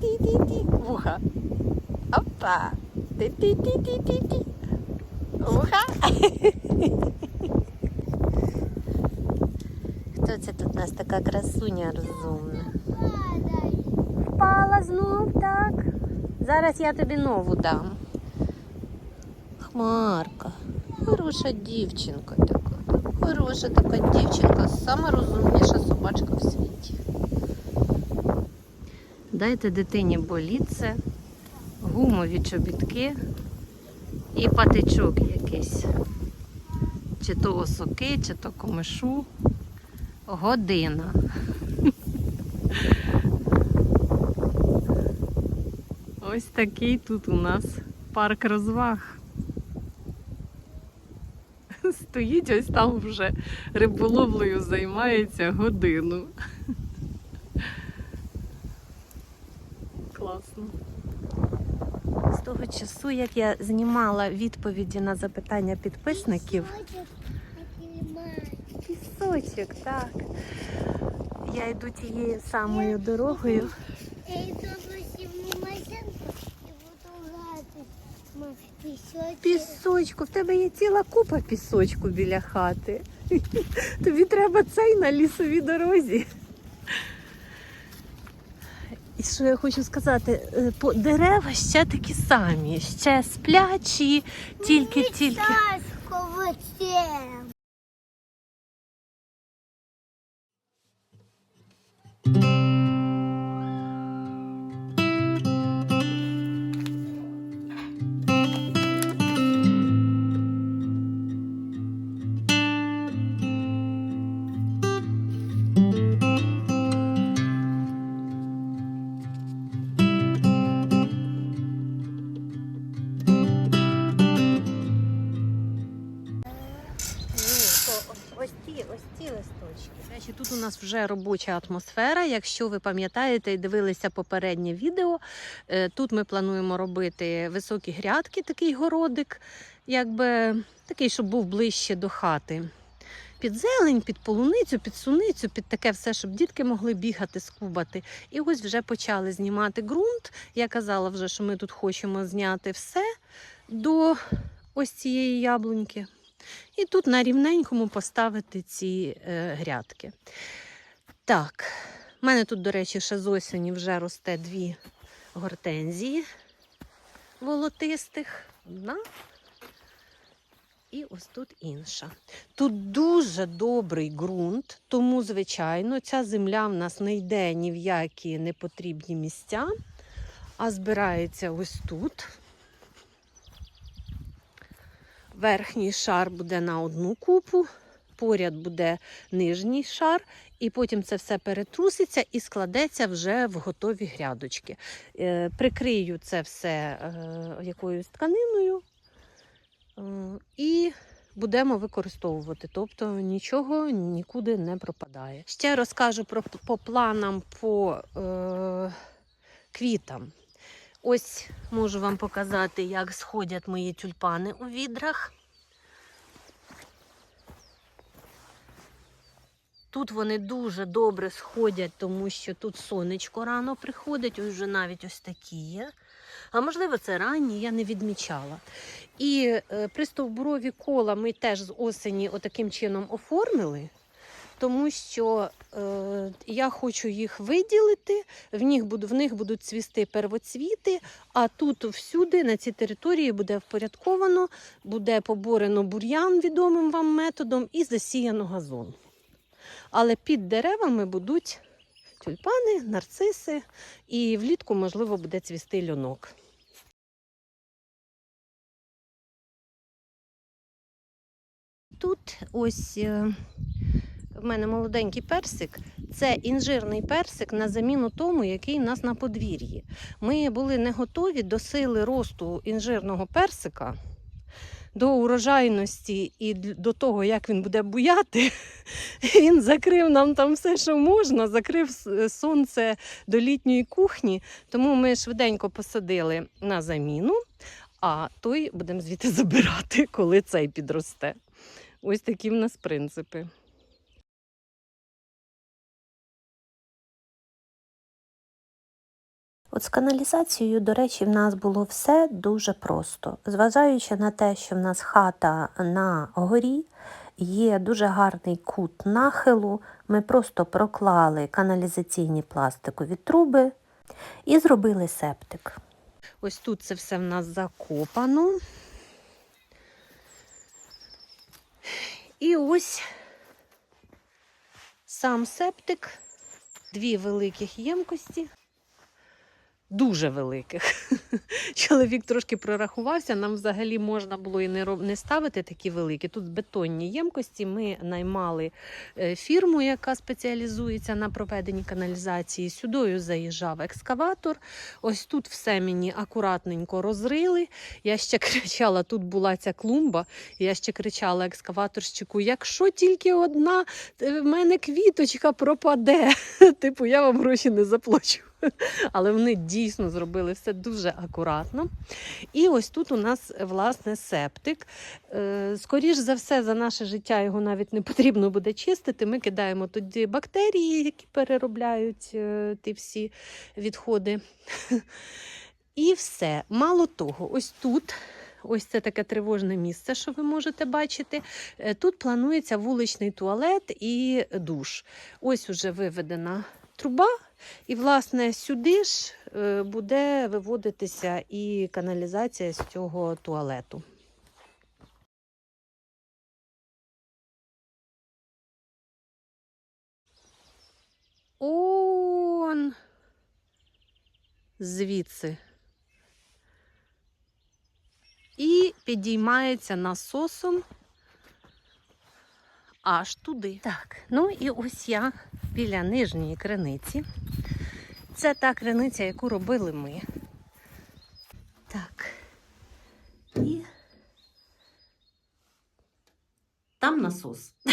Ти-ти-ти-ти-ти. Вуха. Опа. Ти-ти-ти-ти-ти-ти. Вуха. Хто це тут у нас така красуня розумна? Впала знов, так. Зараз я тобі нову дам. Хмарка. Хороша дівчинка така. Хороша така дівчинка, сама розумніша собачка в світі. Дайте дитині боліце, гумові чобітки і патичок якийсь. Чи то осоки, чи то комишу. Година. Ось такий тут у нас парк розваг. Стоїть ось там вже риболовлею займається годину. Класно. З того часу, як я знімала відповіді на запитання підписників, пісочок, так. Я йду тією самою дорогою. Я йду в і буду грати. Пісочку, в тебе є ціла купа пісочку біля хати. Тобі треба цей на лісовій дорозі. І що я хочу сказати, е, по дерева ще такі самі, ще сплячі, тільки-тільки. Вже робоча атмосфера. Якщо ви пам'ятаєте і дивилися попереднє відео, е, тут ми плануємо робити високі грядки, такий городик, якби такий, щоб був ближче до хати. Під зелень, під полуницю, під суницю, під таке все, щоб дітки могли бігати, скубати. І ось вже почали знімати ґрунт. Я казала вже, що ми тут хочемо зняти все до ось цієї яблуньки. І тут на рівненькому поставити ці е, грядки. Так, в мене тут, до речі, ще з осені вже росте дві гортензії волотистих. Одна. І ось тут інша. Тут дуже добрий ґрунт, тому, звичайно, ця земля в нас не йде ні в які непотрібні місця, а збирається ось тут. Верхній шар буде на одну купу, поряд буде нижній шар, і потім це все перетруситься і складеться вже в готові грядочки. Е, Прикрию це все е, якоюсь тканиною е, і будемо використовувати. Тобто нічого нікуди не пропадає. Ще розкажу про по планам по квітам. Ось можу вам показати, як сходять мої тюльпани у відрах. Тут вони дуже добре сходять, тому що тут сонечко рано приходить, вже навіть ось такі є. А можливо, це ранні, я не відмічала. І е, пристовбурові кола ми теж з осені отаким чином оформили, тому що е, я хочу їх виділити, в них, буду, в них будуть цвісти первоцвіти, а тут всюди на цій території буде впорядковано, буде поборено бур'ян відомим вам методом і засіяно газон. Але під деревами будуть тюльпани, нарциси, і влітку, можливо, буде цвісти льонок. Тут ось е, в мене молоденький персик. Це інжирний персик на заміну тому, який у нас на подвір'ї. Ми були не готові до сили росту інжирного персика, до урожайності і до того, як він буде буяти. Він закрив нам там все, що можна, закрив сонце до літньої кухні. Тому ми швиденько посадили на заміну, а той будемо звідти забирати, коли цей підросте. Ось такі в нас принципи. От з каналізацією, до речі, в нас було все дуже просто. Зважаючи на те, що в нас хата на горі, є дуже гарний кут нахилу, ми просто проклали каналізаційні пластикові труби і зробили септик. Ось тут це все в нас закопано. І ось сам септик, дві великих ємкості, дуже великих. Чоловік трошки прорахувався, нам взагалі можна було і не, роб- не ставити такі великі. Тут бетонні ємкості. Ми наймали е, фірму, яка спеціалізується на проведенні каналізації. Сюдою заїжджав екскаватор. Ось тут все мені акуратненько розрили. Я ще кричала, тут була ця клумба. Я ще кричала екскаваторщику: якщо тільки одна е, в мене квіточка пропаде, типу, я вам гроші не заплачу. Але вони дійсно зробили все дуже акуратно. І ось тут у нас власне септик. Е, Скоріш за все, за наше життя його навіть не потрібно буде чистити. Ми кидаємо тоді бактерії, які переробляють е, ті всі відходи. І все. Мало того, ось тут. Ось це таке тривожне місце, що ви можете бачити. Е, Тут планується вуличний туалет і душ. Ось уже виведена труба, і, власне, сюди ж е, буде виводитися і каналізація з цього туалету. Он звідси. І підіймається насосом аж туди. Так, ну і ось я біля нижньої криниці. Це та криниця, яку робили ми. Так. І там насос.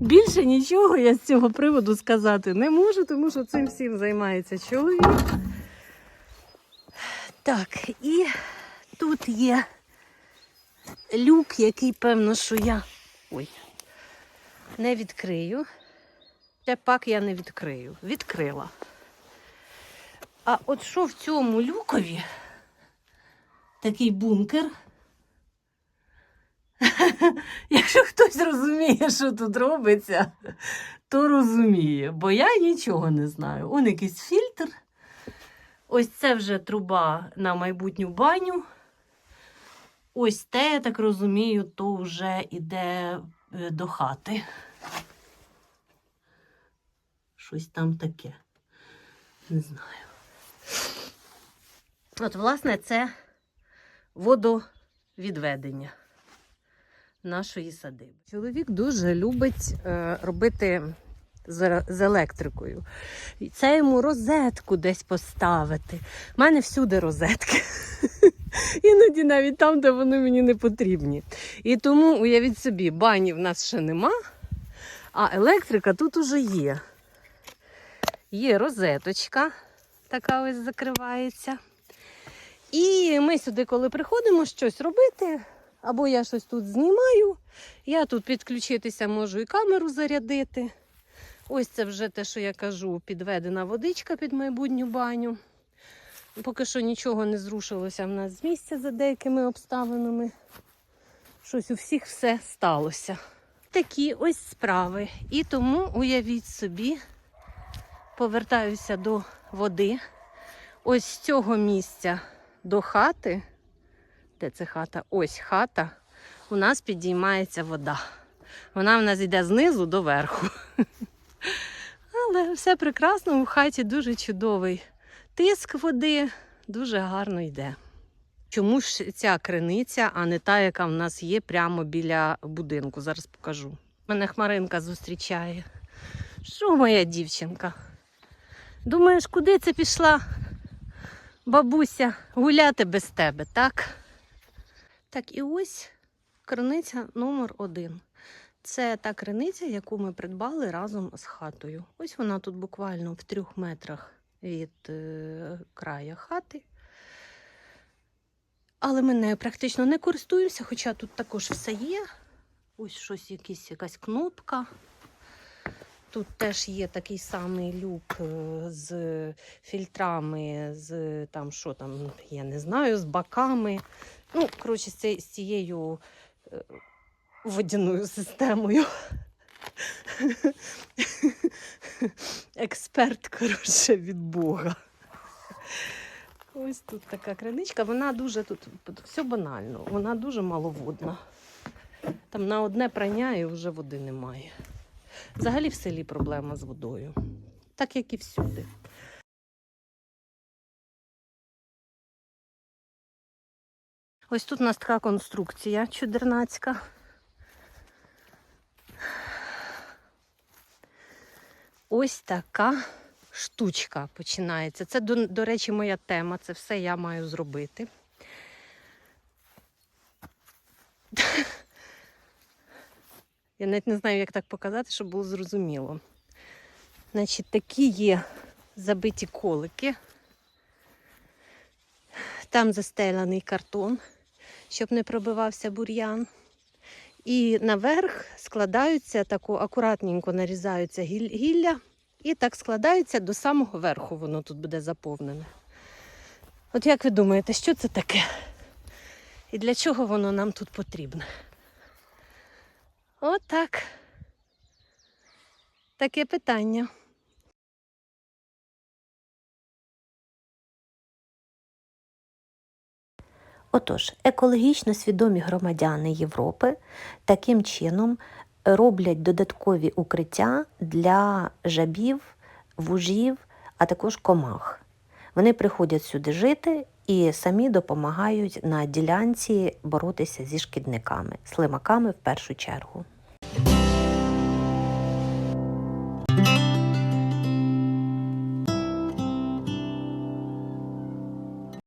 Більше нічого я з цього приводу сказати не можу, тому що цим всім займається чоловік. Так, і тут є люк, який, певно, що я ой, не відкрию. Ще пак я не відкрию. Відкрила. А от що в цьому люкові? Такий бункер. Якщо хтось розуміє, що тут робиться, то розуміє, бо я нічого не знаю. Он якийсь фільтр. Ось це вже труба на майбутню баню. Ось те, я так розумію, то вже йде е, до хати. Щось там таке. Не знаю. От, власне, це водовідведення нашої садиби. Чоловік дуже любить е, робити з, електрикою. Це йому розетку десь поставити. У мене всюди розетки. Іноді навіть там, де вони мені не потрібні. І тому, уявіть собі, бані в нас ще нема, а електрика тут уже є. Є розеточка, така ось закривається. І ми сюди, коли приходимо щось робити, або я щось тут знімаю, я тут підключитися можу і камеру зарядити. Ось це вже те, що я кажу, підведена водичка під майбутню баню. Поки що нічого не зрушилося в нас з місця за деякими обставинами. Щось у всіх все сталося. Такі ось справи. І тому уявіть собі, повертаюся до води. Ось з цього місця до хати. Де це хата? Ось хата. У нас підіймається вода. Вона в нас йде знизу до верху. Але все прекрасно, у хаті дуже чудовий тиск води, дуже гарно йде. Чому ж ця криниця, а не та, яка в нас є прямо біля будинку? Зараз покажу. Мене Хмаринка зустрічає. Що моя дівчинка? Думаєш, куди це пішла бабуся гуляти без тебе, так? Так, і ось криниця номер один. Це та криниця, яку ми придбали разом з хатою. Ось вона тут буквально в трьох метрах від е, края хати. Але ми нею практично не користуємося, хоча тут також все є. Ось щось, якісь, якась кнопка. Тут теж є такий самий люк е, з фільтрами, з там, що там, я не знаю, з баками. Ну, коротше, з цією е, водяною системою. Експерт, коротше, від Бога. Ось тут така криничка. Вона дуже тут все банально, вона дуже маловодна. Там на одне прання і вже води немає. Взагалі в селі проблема з водою, так як і всюди. Ось тут у нас така конструкція чудернацька. Ось така штучка починається. Це, до, до речі, моя тема. Це все я маю зробити. Я навіть не знаю, як так показати, щоб було зрозуміло. Значить, такі є забиті колики. Там застеляний картон, щоб не пробивався бур'ян. І наверх складаються тако акуратненько нарізаються гілля, і так складаються до самого верху, воно тут буде заповнене. От як ви думаєте, що це таке? І для чого воно нам тут потрібне? Отак. Таке питання. Отож, екологічно свідомі громадяни Європи таким чином роблять додаткові укриття для жабів, вужів, а також комах. Вони приходять сюди жити і самі допомагають на ділянці боротися зі шкідниками, слимаками в першу чергу.